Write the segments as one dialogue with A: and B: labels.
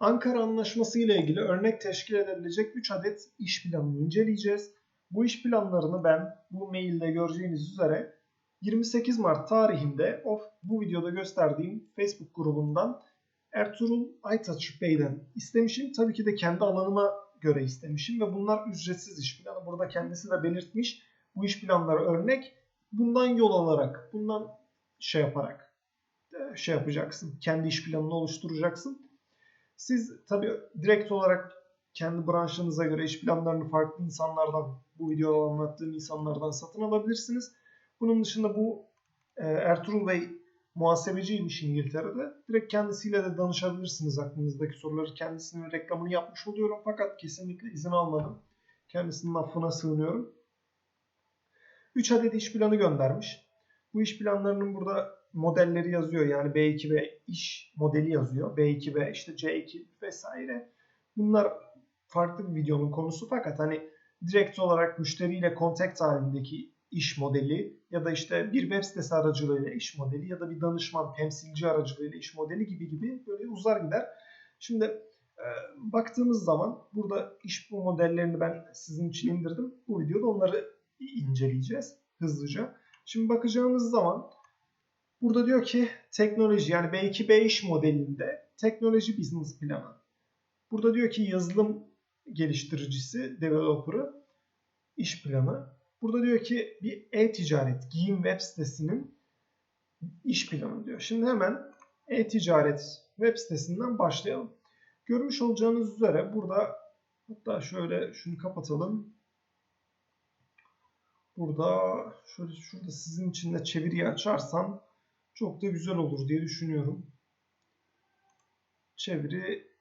A: Ankara Anlaşması ile ilgili örnek teşkil edebilecek 3 adet iş planını inceleyeceğiz. Bu iş planlarını ben bu mailde göreceğiniz üzere 28 Mart tarihinde of bu videoda gösterdiğim Facebook grubundan Ertuğrul Aytaç Bey'den istemişim. Tabii ki de kendi alanıma göre istemişim ve bunlar ücretsiz iş planı. Burada kendisi de belirtmiş. Bu iş planları örnek. Bundan yol alarak, bundan şey yaparak e, şey yapacaksın. Kendi iş planını oluşturacaksın. Siz tabii direkt olarak kendi branşınıza göre iş planlarını farklı insanlardan, bu videoda anlattığım insanlardan satın alabilirsiniz. Bunun dışında bu e, Ertuğrul Bey muhasebeciymiş İngiltere'de. Direkt kendisiyle de danışabilirsiniz aklınızdaki soruları. Kendisinin reklamını yapmış oluyorum fakat kesinlikle izin almadım. Kendisinin affına sığınıyorum. 3 adet iş planı göndermiş. Bu iş planlarının burada modelleri yazıyor. Yani B2B iş modeli yazıyor. B2B işte C2 vesaire. Bunlar farklı bir videonun konusu fakat hani direkt olarak müşteriyle contact halindeki iş modeli ya da işte bir web sitesi aracılığıyla iş modeli ya da bir danışman temsilci aracılığıyla iş modeli gibi gibi böyle uzar gider. Şimdi e, baktığımız zaman burada iş bu modellerini ben sizin için indirdim. Bu videoda onları inceleyeceğiz hızlıca. Şimdi bakacağımız zaman burada diyor ki teknoloji yani B2B iş modelinde teknoloji business planı. Burada diyor ki yazılım geliştiricisi, developer'ı iş planı. Burada diyor ki bir e-ticaret, giyim web sitesinin iş planı diyor. Şimdi hemen e-ticaret web sitesinden başlayalım. Görmüş olacağınız üzere burada hatta şöyle şunu kapatalım. Burada şöyle şurada sizin için de çeviriyi açarsam çok da güzel olur diye düşünüyorum. Çeviri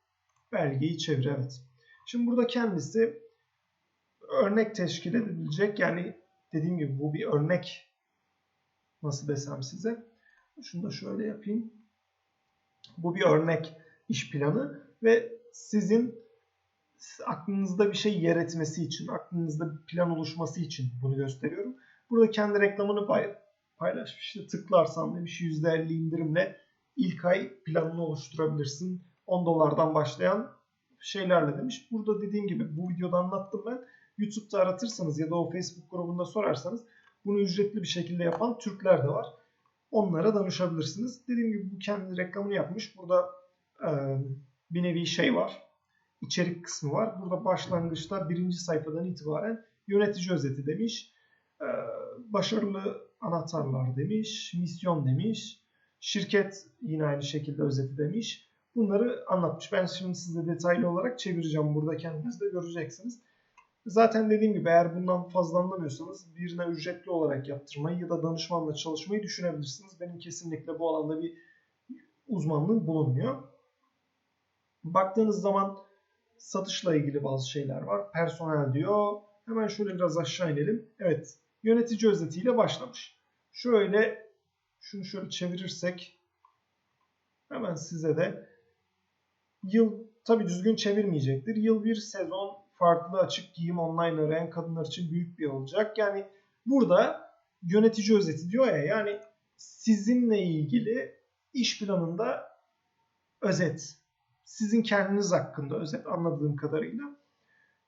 A: belgeyi çevir evet. Şimdi burada kendisi örnek teşkil edilecek. Yani dediğim gibi bu bir örnek nasıl desem size. Şunu da şöyle yapayım. Bu bir örnek iş planı ve sizin aklınızda bir şey yer etmesi için, aklınızda bir plan oluşması için bunu gösteriyorum. Burada kendi reklamını pay paylaşmış. İşte tıklarsan demiş %50 indirimle ilk ay planını oluşturabilirsin. 10 dolardan başlayan şeylerle demiş. Burada dediğim gibi bu videoda anlattım ben. YouTube'da aratırsanız ya da o Facebook grubunda sorarsanız bunu ücretli bir şekilde yapan Türkler de var. Onlara danışabilirsiniz. Dediğim gibi bu kendi reklamını yapmış. Burada e, bir nevi şey var. İçerik kısmı var. Burada başlangıçta birinci sayfadan itibaren yönetici özeti demiş. E, başarılı anahtarlar demiş. Misyon demiş. Şirket yine aynı şekilde özeti demiş. Bunları anlatmış. Ben şimdi size detaylı olarak çevireceğim. Burada kendiniz de göreceksiniz. Zaten dediğim gibi eğer bundan fazla anlamıyorsanız birine ücretli olarak yaptırmayı ya da danışmanla çalışmayı düşünebilirsiniz. Benim kesinlikle bu alanda bir uzmanlığım bulunmuyor. Baktığınız zaman satışla ilgili bazı şeyler var. Personel diyor. Hemen şöyle biraz aşağı inelim. Evet. Yönetici özetiyle başlamış. Şöyle şunu şöyle çevirirsek hemen size de yıl tabi düzgün çevirmeyecektir. Yıl bir sezon farklı açık giyim online arayan kadınlar için büyük bir olacak. Yani burada yönetici özeti diyor ya yani sizinle ilgili iş planında özet. Sizin kendiniz hakkında özet anladığım kadarıyla.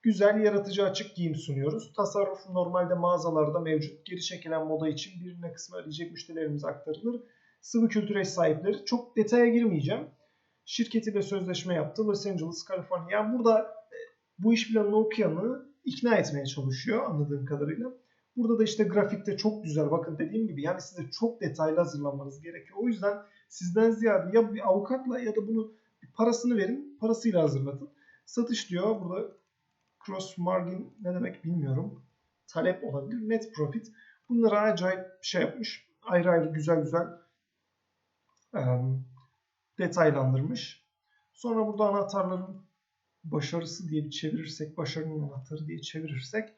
A: Güzel, yaratıcı açık giyim sunuyoruz. Tasarruf normalde mağazalarda mevcut. Geri çekilen moda için birine kısmı arayacak müşterilerimize aktarılır. Sıvı kültür eş sahipleri. Çok detaya girmeyeceğim. Şirketiyle sözleşme yaptı. Los Angeles, Kaliforniya. Yani burada bu iş planını okuyanı ikna etmeye çalışıyor anladığım kadarıyla. Burada da işte grafikte çok güzel bakın dediğim gibi yani size çok detaylı hazırlanmanız gerekiyor. O yüzden sizden ziyade ya bir avukatla ya da bunu parasını verin parasıyla hazırlatın. Satış diyor burada cross margin ne demek bilmiyorum. Talep olabilir. Net profit. Bunları acayip şey yapmış. Ayrı ayrı güzel güzel um, detaylandırmış. Sonra burada anahtarların başarısı diye bir çevirirsek, başarının anahtarı diye çevirirsek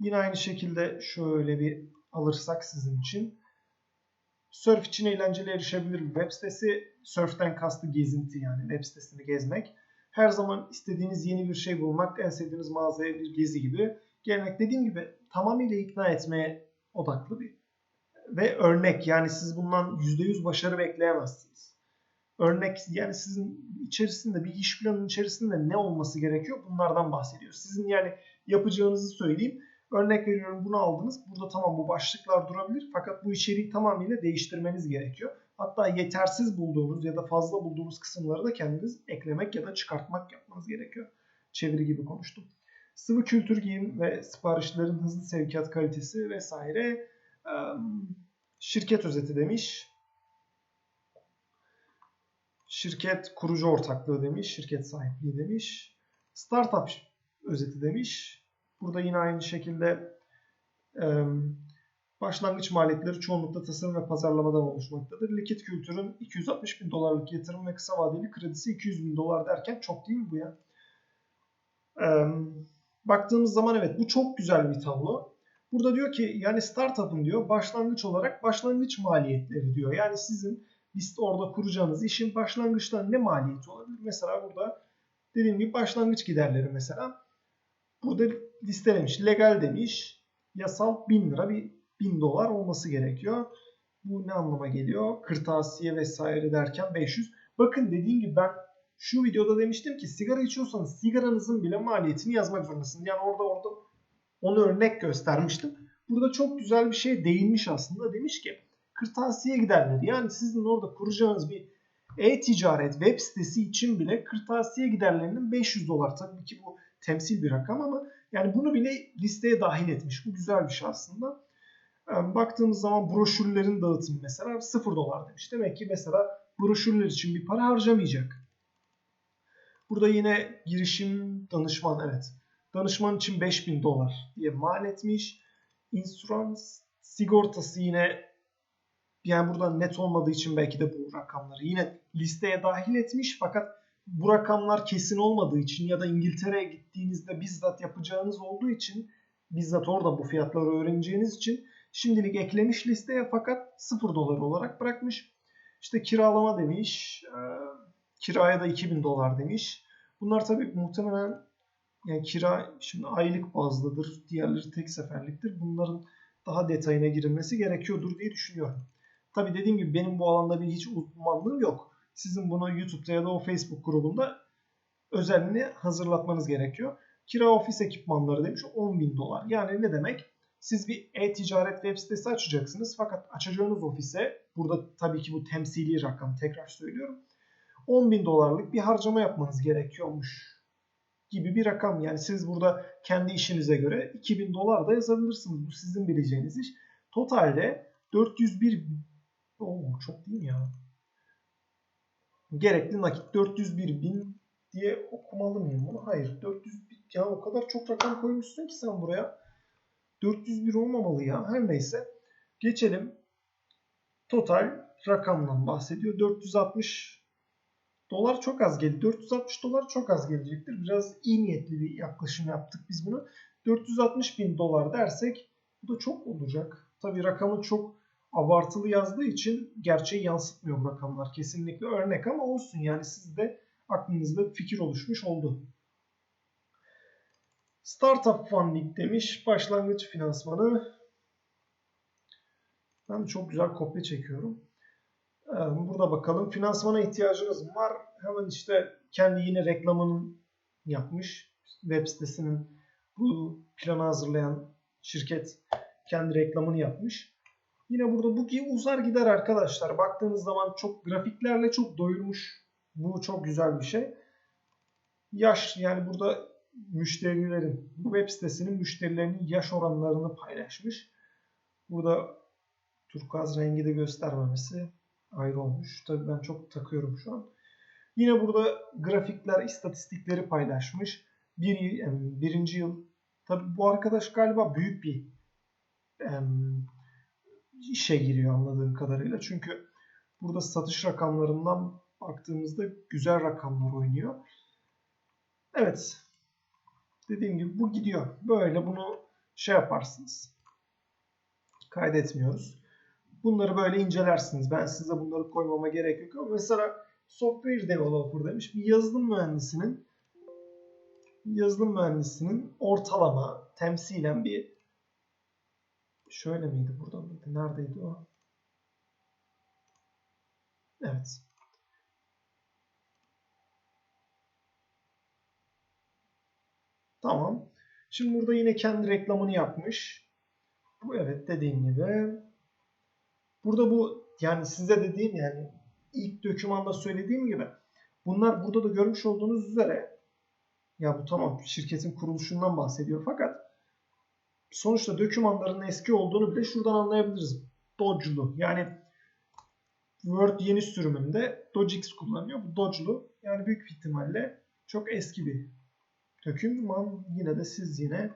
A: yine aynı şekilde şöyle bir alırsak sizin için Surf için eğlenceli erişebilir bir web sitesi. Surf'ten kastı gezinti yani web sitesini gezmek. Her zaman istediğiniz yeni bir şey bulmak, en sevdiğiniz mağazaya bir gezi gibi. Gelmek dediğim gibi tamamıyla ikna etmeye odaklı bir ve örnek yani siz bundan %100 başarı bekleyemezsiniz. örnek yani sizin içerisinde bir iş planının içerisinde ne olması gerekiyor bunlardan bahsediyor. Sizin yani yapacağınızı söyleyeyim. Örnek veriyorum bunu aldınız. Burada tamam bu başlıklar durabilir fakat bu içeriği tamamıyla değiştirmeniz gerekiyor. Hatta yetersiz bulduğunuz ya da fazla bulduğunuz kısımları da kendiniz eklemek ya da çıkartmak yapmanız gerekiyor. Çeviri gibi konuştum. Sıvı kültür giyim ve siparişlerin hızlı sevkiyat kalitesi vesaire. Şirket özeti demiş. Şirket kurucu ortaklığı demiş. Şirket sahipliği demiş. Startup özeti demiş. Burada yine aynı şekilde başlangıç maliyetleri çoğunlukla tasarım ve pazarlamadan oluşmaktadır. Likit kültürün 260 bin dolarlık yatırım ve kısa vadeli kredisi 200 bin dolar derken çok değil mi bu ya? baktığımız zaman evet bu çok güzel bir tablo. Burada diyor ki yani startup'ın diyor başlangıç olarak başlangıç maliyetleri diyor. Yani sizin liste orada kuracağınız işin başlangıçta ne maliyeti olabilir? Mesela burada dediğim gibi başlangıç giderleri mesela. Burada listelemiş. Legal demiş. Yasal 1000 lira bir 1000 dolar olması gerekiyor. Bu ne anlama geliyor? Kırtasiye vesaire derken 500. Bakın dediğim gibi ben şu videoda demiştim ki sigara içiyorsanız sigaranızın bile maliyetini yazmak zorundasınız. Yani orada orada onu örnek göstermiştim. Burada çok güzel bir şey değinmiş aslında. Demiş ki kırtasiye giderleri yani sizin orada kuracağınız bir e-ticaret web sitesi için bile kırtasiye giderlerinin 500 dolar. Tabii ki bu temsil bir rakam ama yani bunu bile listeye dahil etmiş. Bu güzel bir şey aslında. Yani baktığımız zaman broşürlerin dağıtımı mesela 0 dolar demiş. Demek ki mesela broşürler için bir para harcamayacak. Burada yine girişim danışman evet. Danışman için 5000 dolar diye mal etmiş. Insurans sigortası yine yani burada net olmadığı için belki de bu rakamları yine listeye dahil etmiş fakat bu rakamlar kesin olmadığı için ya da İngiltere'ye gittiğinizde bizzat yapacağınız olduğu için bizzat orada bu fiyatları öğreneceğiniz için şimdilik eklemiş listeye fakat 0 dolar olarak bırakmış. İşte kiralama demiş. E, kiraya da 2000 dolar demiş. Bunlar tabii muhtemelen yani kira şimdi aylık bazlıdır. Diğerleri tek seferliktir. Bunların daha detayına girilmesi gerekiyordur diye düşünüyorum. Tabii dediğim gibi benim bu alanda bir hiç uzmanlığım yok. Sizin bunu YouTube'da ya da o Facebook grubunda özelini hazırlatmanız gerekiyor. Kira ofis ekipmanları demiş 10 bin dolar. Yani ne demek? Siz bir e-ticaret web sitesi açacaksınız fakat açacağınız ofise burada tabii ki bu temsili rakam tekrar söylüyorum. 10 bin dolarlık bir harcama yapmanız gerekiyormuş gibi bir rakam. Yani siz burada kendi işinize göre 2000 dolar da yazabilirsiniz. Bu sizin bileceğiniz iş. Totalde 401 Oo, çok değil mi ya? Gerekli nakit 401 bin diye okumalı mıyım bunu? Hayır. 400 bin. Ya o kadar çok rakam koymuşsun ki sen buraya. 401 olmamalı ya. Her neyse. Geçelim. Total rakamdan bahsediyor. 460 dolar çok az geldi. 460 dolar çok az gelecektir. Biraz iyi niyetli bir yaklaşım yaptık biz bunu. 460 bin dolar dersek bu da çok olacak. Tabii rakamı çok abartılı yazdığı için gerçeği yansıtmıyor bu rakamlar. Kesinlikle örnek ama olsun yani sizde aklınızda fikir oluşmuş oldu. Startup Funding demiş. Başlangıç finansmanı. Ben çok güzel kopya çekiyorum. Ee, burada bakalım. Finansmana ihtiyacınız var. Hemen işte kendi yine reklamını yapmış. Web sitesinin bu planı hazırlayan şirket kendi reklamını yapmış. Yine burada bu uzar gider arkadaşlar. Baktığınız zaman çok grafiklerle çok doyurmuş. Bu çok güzel bir şey. Yaş yani burada müşterilerin bu web sitesinin müşterilerinin yaş oranlarını paylaşmış. Burada turkuaz rengi de göstermemesi ayrı olmuş. Tabii ben çok takıyorum şu an. Yine burada grafikler, istatistikleri paylaşmış. Bir, yani birinci yıl. Tabii bu arkadaş galiba büyük bir işe giriyor anladığım kadarıyla. Çünkü burada satış rakamlarından baktığımızda güzel rakamlar oynuyor. Evet. Dediğim gibi bu gidiyor. Böyle bunu şey yaparsınız. Kaydetmiyoruz. Bunları böyle incelersiniz. Ben size bunları koymama gerek yok ama mesela software developer demiş. Bir yazılım mühendisinin yazılım mühendisinin ortalama temsilen bir Şöyle miydi? Burada mıydı? Neredeydi o? Evet. Tamam. Şimdi burada yine kendi reklamını yapmış. Bu evet dediğim gibi. Burada bu yani size dediğim yani ilk dokümanda söylediğim gibi bunlar burada da görmüş olduğunuz üzere ya bu tamam şirketin kuruluşundan bahsediyor fakat sonuçta dokümanların eski olduğunu bile şuradan anlayabiliriz. Dodge'lu yani Word yeni sürümünde Dodgex kullanıyor. Bu Dodge'lu yani büyük ihtimalle çok eski bir doküman. Yine de siz yine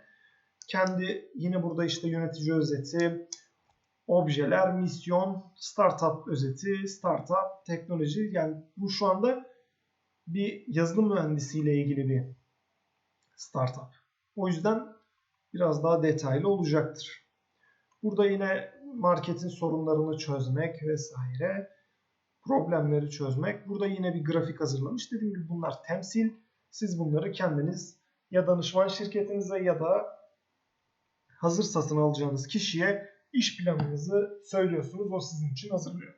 A: kendi yine burada işte yönetici özeti, objeler, misyon, startup özeti, startup, teknoloji yani bu şu anda bir yazılım mühendisiyle ilgili bir startup. O yüzden biraz daha detaylı olacaktır. Burada yine marketin sorunlarını çözmek vesaire, problemleri çözmek. Burada yine bir grafik hazırlamış. Dediğim gibi bunlar temsil. Siz bunları kendiniz ya danışman şirketinize ya da hazır satın alacağınız kişiye iş planınızı söylüyorsunuz. O sizin için hazırlıyor.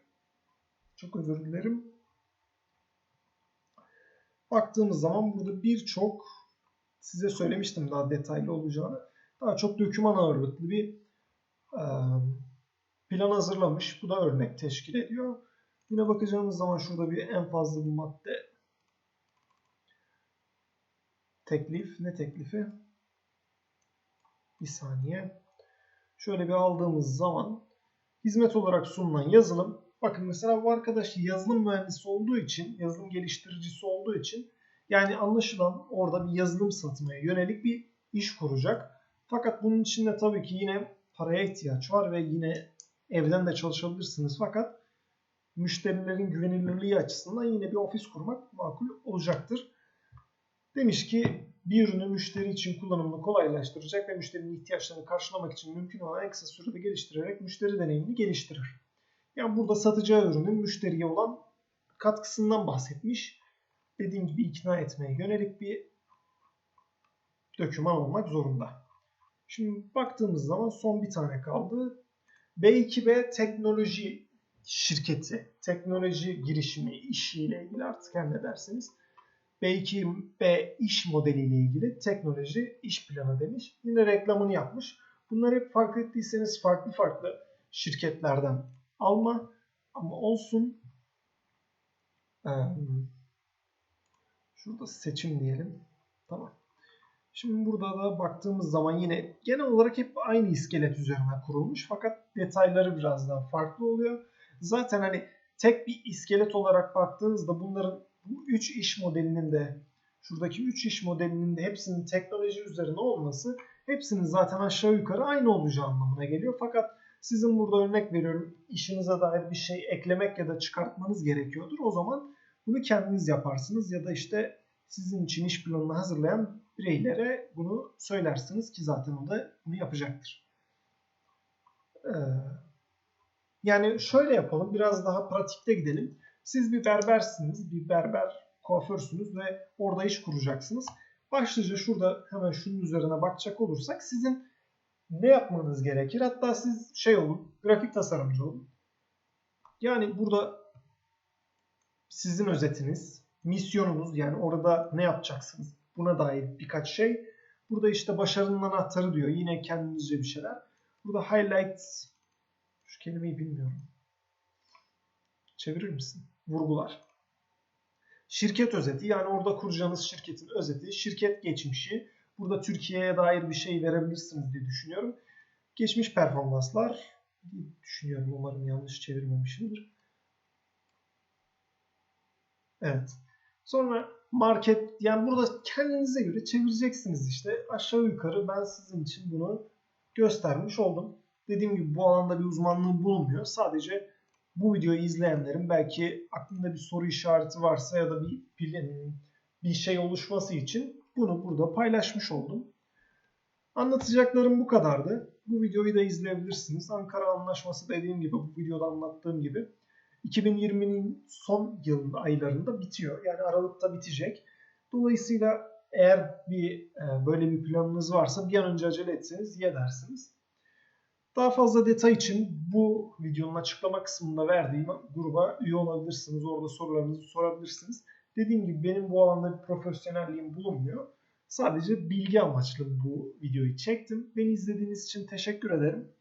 A: Çok özür dilerim. Baktığımız zaman burada birçok size söylemiştim daha detaylı olacağını. Daha çok döküman ağırlıklı bir plan hazırlamış. Bu da örnek teşkil ediyor. Yine bakacağımız zaman şurada bir en fazla bir madde teklif. Ne teklifi? Bir saniye. Şöyle bir aldığımız zaman hizmet olarak sunulan yazılım. Bakın mesela bu arkadaş yazılım mühendisi olduğu için, yazılım geliştiricisi olduğu için yani anlaşılan orada bir yazılım satmaya yönelik bir iş kuracak. Fakat bunun içinde tabii ki yine paraya ihtiyaç var ve yine evden de çalışabilirsiniz. Fakat müşterilerin güvenilirliği açısından yine bir ofis kurmak makul olacaktır. Demiş ki bir ürünü müşteri için kullanımını kolaylaştıracak ve müşterinin ihtiyaçlarını karşılamak için mümkün olan en kısa sürede geliştirerek müşteri deneyimini geliştirir. Yani burada satacağı ürünün müşteriye olan katkısından bahsetmiş. Dediğim gibi ikna etmeye yönelik bir döküman olmak zorunda. Şimdi baktığımız zaman son bir tane kaldı. B2B teknoloji şirketi, teknoloji girişimi, işiyle ilgili artık her ne derseniz. B2B iş modeliyle ilgili teknoloji iş planı demiş. Yine reklamını yapmış. Bunlar hep fark ettiyseniz farklı farklı şirketlerden alma ama olsun. Şurada seçim diyelim. Tamam. Şimdi burada da baktığımız zaman yine genel olarak hep aynı iskelet üzerine kurulmuş fakat detayları biraz daha farklı oluyor. Zaten hani tek bir iskelet olarak baktığınızda bunların bu 3 iş modelinin de şuradaki 3 iş modelinin de hepsinin teknoloji üzerine olması hepsinin zaten aşağı yukarı aynı olacağı anlamına geliyor. Fakat sizin burada örnek veriyorum işinize dair bir şey eklemek ya da çıkartmanız gerekiyordur. O zaman bunu kendiniz yaparsınız ya da işte sizin için iş planını hazırlayan bireylere bunu söylersiniz ki zaten o da bunu yapacaktır. Ee, yani şöyle yapalım biraz daha pratikte gidelim. Siz bir berbersiniz, bir berber kuaförsünüz ve orada iş kuracaksınız. Başlıca şurada hemen şunun üzerine bakacak olursak sizin ne yapmanız gerekir? Hatta siz şey olun, grafik tasarımcı olun. Yani burada sizin özetiniz, misyonunuz yani orada ne yapacaksınız? Buna dair birkaç şey. Burada işte başarının anahtarı diyor. Yine kendinizce bir şeyler. Burada highlights şu kelimeyi bilmiyorum. Çevirir misin? Vurgular. Şirket özeti yani orada kuracağınız şirketin özeti, şirket geçmişi. Burada Türkiye'ye dair bir şey verebilirsiniz diye düşünüyorum. Geçmiş performanslar diye düşünüyorum. Umarım yanlış çevirmemişimdir. Evet. Sonra market yani burada kendinize göre çevireceksiniz işte. Aşağı yukarı ben sizin için bunu göstermiş oldum. Dediğim gibi bu alanda bir uzmanlığı bulunmuyor. Sadece bu videoyu izleyenlerin belki aklında bir soru işareti varsa ya da bir bir şey oluşması için bunu burada paylaşmış oldum. Anlatacaklarım bu kadardı. Bu videoyu da izleyebilirsiniz. Ankara Anlaşması dediğim gibi bu videoda anlattığım gibi 2020'nin son yıl aylarında bitiyor. Yani Aralık'ta bitecek. Dolayısıyla eğer bir e, böyle bir planınız varsa bir an önce acele etseniz iyi edersiniz. Daha fazla detay için bu videonun açıklama kısmında verdiğim gruba üye olabilirsiniz. Orada sorularınızı sorabilirsiniz. Dediğim gibi benim bu alanda bir profesyonelliğim bulunmuyor. Sadece bilgi amaçlı bu videoyu çektim. Beni izlediğiniz için teşekkür ederim.